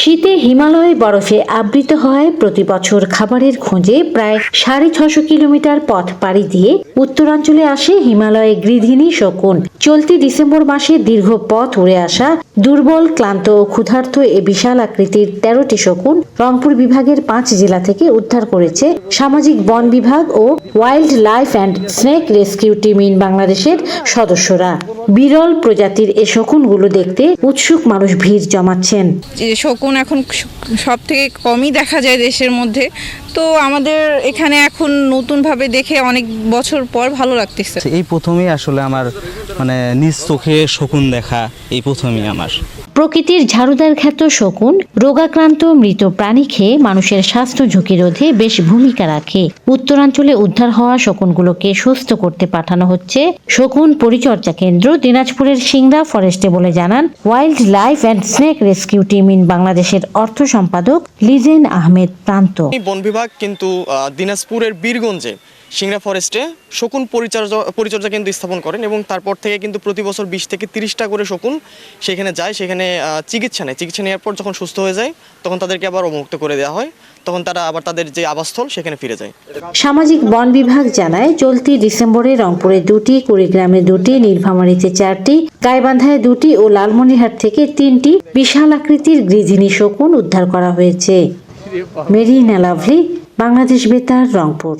শীতে হিমালয় বরফে আবৃত হয়। প্রতি বছর খাবারের খোঁজে প্রায় সাড়ে ছশো কিলোমিটার পথ পাড়ি দিয়ে উত্তরাঞ্চলে আসে হিমালয়ে গৃধিনী শকুন। চলতি ডিসেম্বর মাসে দীর্ঘ পথ উড়ে আসা দুর্বল, ক্লান্ত ও ক্ষুধার্ত এ বিশাল আকৃতির তেরোটি শকুন রংপুর বিভাগের পাঁচ জেলা থেকে উদ্ধার করেছে। সামাজিক বন বিভাগ ও wildlife and snake rescue team in বাংলাদেশের সদস্যরা। বিরল প্রজাতির এ শকুনগুলো দেখতে উৎসুক মানুষ ভিড় জমাচ্ছেন। যে শকুন এখন সব থেকে কমই দেখা যায় দেশের মধ্যে। তো আমাদের এখানে এখন নতুনভাবে দেখে অনেক বছর পর ভালো লাগতেছে। এই প্রথমেই আসলে আমার মানে নিজ চোখে শকুন দেখা এই প্রথমেই আমার। প্রকৃতির ঝাড়ুদার খ্যাত শকুন রোগাক্রান্ত মৃত প্রাণী খেয়ে মানুষের স্বাস্থ্য ঝুঁকি রোধে বেশ ভূমিকা রাখে। উত্তরাঞ্চলে উদ্ধার হওয়া শকুনগুলোকে সুস্থ করতে পাঠানো হচ্ছে। শকুন পরিচর্যা কেন্দ্র দিনাজপুরের সিংড়া ফরেস্টে বলে জানান wildlife and snake rescue team in বাংলাদেশের অর্থ সম্পাদক লিজেন আহমেদ প্রান্ত। বন বিভাগ কিন্তু দিনাজপুরের বীরগঞ্জে সিংড়া ফরেস্টে শকুন পরিচর্যা পরিচর্যা কেন্দ্র স্থাপন করেন এবং তারপর থেকে কিন্তু প্রতি বছর বিশ থেকে তিরিশটা করে শকুন সেখানে যায়, সেখানে চিকিৎসা নেয়। চিকিৎসা নেওয়ার পর যখন সুস্থ হয়ে যায়, তখন তাদেরকে আবার অবমুক্ত করে দেওয়া হয়। তখন তারা আবার তাদের যে আবাসস্থল, সেখানে ফিরে যায়। সামাজিক বন বিভাগ জানায়, চলতি ডিসেম্বরে রংপুরে দুটি, কুড়িগ্রামে দুটি, নীলফামারীতে চারটি, গাইবান্ধায় দুটি ও লালমনিরহাট থেকে তিনটি বিশাল আকৃতির গৃজিনী শকুন উদ্ধার করা হয়েছে। মেরিনা লাভলি, বাংলাদেশ বেতার, রংপুর।